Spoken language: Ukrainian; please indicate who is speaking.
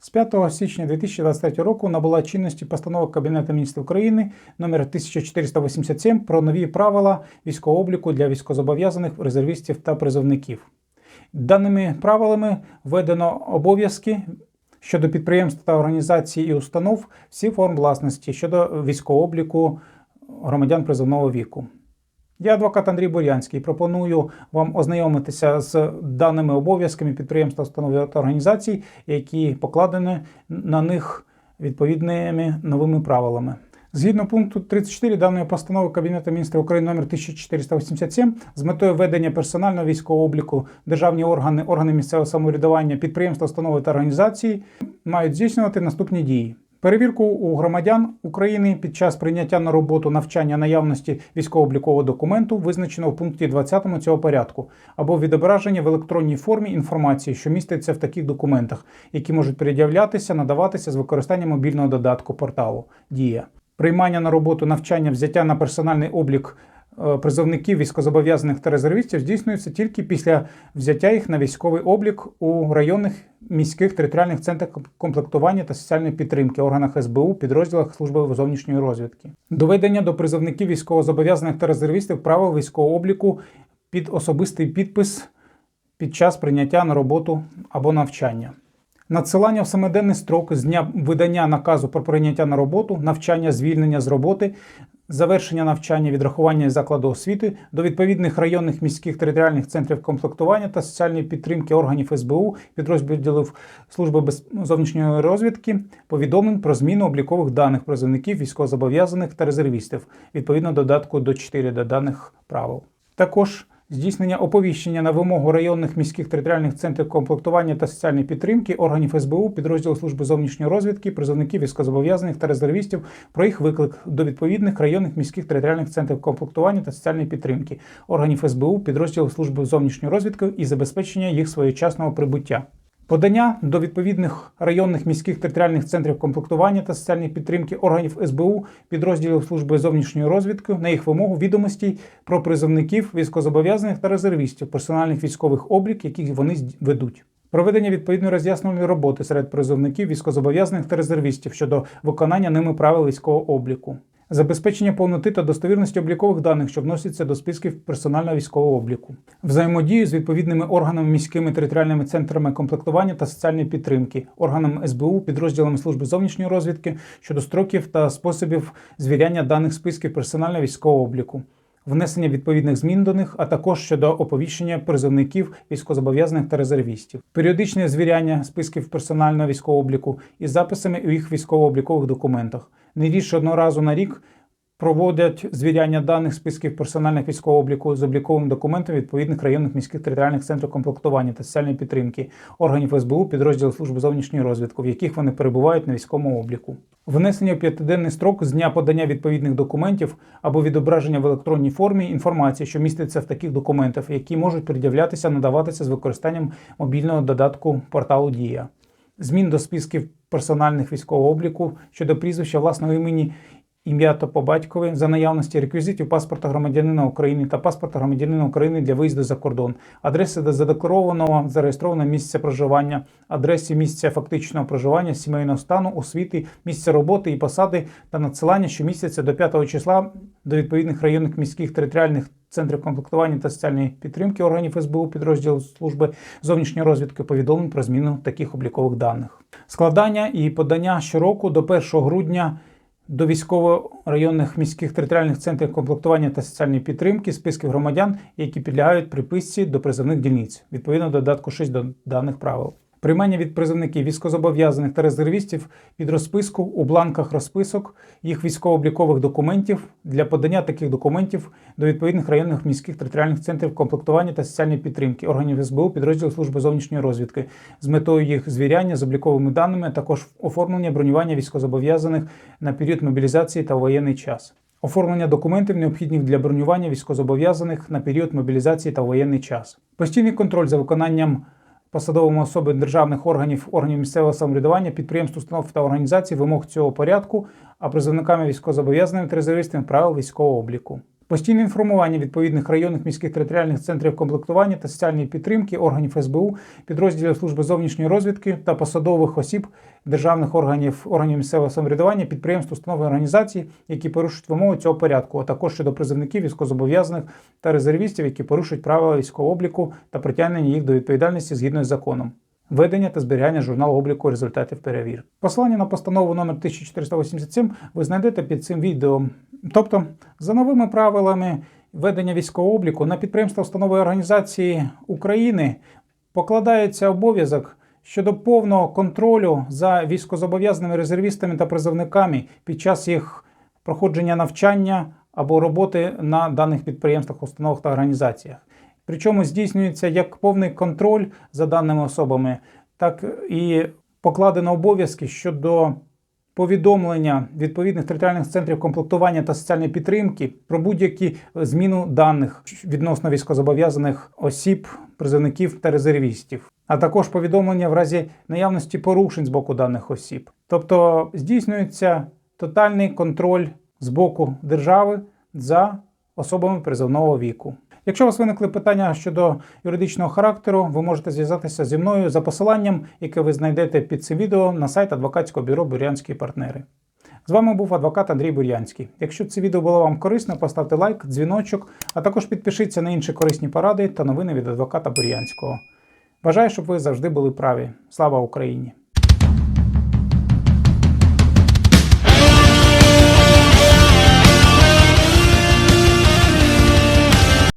Speaker 1: З 5 січня 2023 року набула чинності постанова Кабінету міністрів України номер 1487 про нові правила військового обліку для військовозобов'язаних резервістів та призовників. Даними правилами введено обов'язки щодо підприємств та організацій і установ всіх форм власності щодо військового обліку громадян призовного віку. Я адвокат Андрій Бурянський. Пропоную вам ознайомитися з даними обов'язками підприємства, установ та організацій, які покладені на них відповідними новими правилами. Згідно пункту 34 даної постанови Кабінету міністрів України номер 1487 з метою ведення персонального військового обліку державні органи, органи місцевого самоврядування, підприємства, установи та організації мають здійснювати наступні дії. Перевірку у громадян України під час прийняття на роботу навчання наявності військово-облікового документу визначено в пункті 20 цього порядку або відображення в електронній формі інформації, що міститься в таких документах, які можуть пред'являтися, надаватися з використанням мобільного додатку порталу Дія. Приймання на роботу навчання, взяття на персональний облік призовників військозобов'язаних та резервістів здійснюється тільки після взяття їх на військовий облік у районних міських територіальних центрах комплектування та соціальної підтримки, органах СБУ, підрозділах служби зовнішньої розвідки. Доведення до призовників військовозобов'язаних та резервістів правил військового обліку під особистий підпис під час прийняття на роботу або навчання. Надсилання в семиденний строк з дня видання наказу про прийняття на роботу, навчання, звільнення з роботи, завершення навчання, відрахування закладу освіти до відповідних районних міських територіальних центрів комплектування та соціальної підтримки органів СБУ, підрозділів Служби без- зовнішньої розвідки, повідомлень про зміну облікових даних призовників військовозобов'язаних та резервістів відповідно додатку до 4 до даних правил. Також здійснення оповіщення на вимогу районних міських територіальних центрів комплектування та соціальної підтримки органів СБУ, підрозділу служби зовнішньої розвідки, призовників військовозобов'язаних та резервістів про їх виклик до відповідних районних міських територіальних центрів комплектування та соціальної підтримки органів СБУ, підрозділу служби зовнішньої розвідки і забезпечення їх своєчасного прибуття. Подання до відповідних районних міських територіальних центрів комплектування та соціальної підтримки органів СБУ, підрозділів служби зовнішньої розвідки на їх вимогу відомостей про призовників військовозобов'язаних та резервістів, персональних військових облік, які вони ведуть. Проведення відповідної роз'яснювальної роботи серед призовників військовозобов'язаних та резервістів щодо виконання ними правил військового обліку. Забезпечення повноти та достовірності облікових даних, що вносяться до списків персонального військового обліку, взаємодію з відповідними органами міськими територіальними центрами комплектування та соціальної підтримки, органами СБУ, підрозділами служби зовнішньої розвідки щодо строків та способів звіряння даних списків персонального військового обліку. Внесення відповідних змін до них, а також щодо оповіщення призовників військовозобов'язаних та резервістів, періодичне звіряння списків персонального військового обліку із записами у їх військово-облікових документах. Не рідше одного разу на рік проводять звіряння даних списків персональних військового обліку з обліковим документом відповідних районних міських територіальних центрів комплектування та соціальної підтримки органів СБУ, підрозділів служби зовнішньої розвідки, в яких вони перебувають на військовому обліку. Внесення в п'ятиденний строк з дня подання відповідних документів або відображення в електронній формі інформації, що міститься в таких документах, які можуть пред'являтися, надаватися з використанням мобільного додатку порталу Дія. Змін до списків персональних військового обліку щодо прізвища власного імені ім'я та по батькові за наявності реквізитів паспорта громадянина України та паспорта громадянина України для виїзду за кордон, адреси до задекларованого зареєстрованого місця проживання, адреси місця фактичного проживання, сімейного стану, освіти, місця роботи і посади та надсилання щомісяця до 5 числа до відповідних районних міських територіальних центрів комплектування та соціальної підтримки органів СБУ підрозділу служби зовнішньої розвідки повідомлень про зміну таких облікових даних. Складання і подання щороку до 1 грудня до військово-районних міських територіальних центрів комплектування та соціальної підтримки списків громадян, які підлягають приписці до призовних дільниць, відповідно до додатку 6 до даних правил. Приймання від призовників військозобов'язаних та резервістів під розписку у бланках розписок їх військово-облікових документів для подання таких документів до відповідних районних міських територіальних центрів комплектування та соціальної підтримки органів СБУ, підрозділів служби зовнішньої розвідки з метою їх звіряння з обліковими даними, а також оформлення бронювання військовозобов'язаних на період мобілізації та воєнний час. Оформлення документів, необхідних для бронювання військовозобов'язаних на період мобілізації та воєнний час. Постійний контроль за виконанням посадовими особи державних органів, органів місцевого самоврядування, підприємств, установ та організацій вимог цього порядку, а призовниками військовозобов'язаними та резервістами правил військового обліку. Постійне інформування відповідних районних міських територіальних центрів комплектування та соціальної підтримки органів СБУ, підрозділів служби зовнішньої розвідки та посадових осіб державних органів, органів місцевого самоврядування, підприємств, установ і організацій, які порушують вимоги цього порядку, а також щодо призовників військовозобов'язаних та резервістів, які порушують правила військового обліку та притягнення їх до відповідальності згідно з законом. Ведення та зберігання журналу обліку результатів перевірки. Посилання на постанову номер 1487 ви знайдете під цим відео. Тобто, за новими правилами ведення військового обліку на підприємства установи організації України покладається обов'язок щодо повного контролю за військовозобов'язаними резервістами та призовниками під час їх проходження навчання або роботи на даних підприємствах, установах та організаціях. Причому здійснюється як повний контроль за даними особами, так і покладено обов'язки щодо повідомлення відповідних територіальних центрів комплектування та соціальної підтримки про будь-які зміну даних відносно військовозобов'язаних осіб, призовників та резервістів, а також повідомлення в разі наявності порушень з боку даних осіб. Тобто здійснюється тотальний контроль з боку держави за особами призовного віку. Якщо у вас виникли питання щодо юридичного характеру, ви можете зв'язатися зі мною за посиланням, яке ви знайдете під цим відео на сайт адвокатського бюро Бурянські партнери. З вами був адвокат Андрій Бурянський. Якщо це відео було вам корисно, поставте лайк, дзвіночок, а також підпишіться на інші корисні поради та новини від адвоката Бурянського. Бажаю, щоб ви завжди були праві. Слава Україні!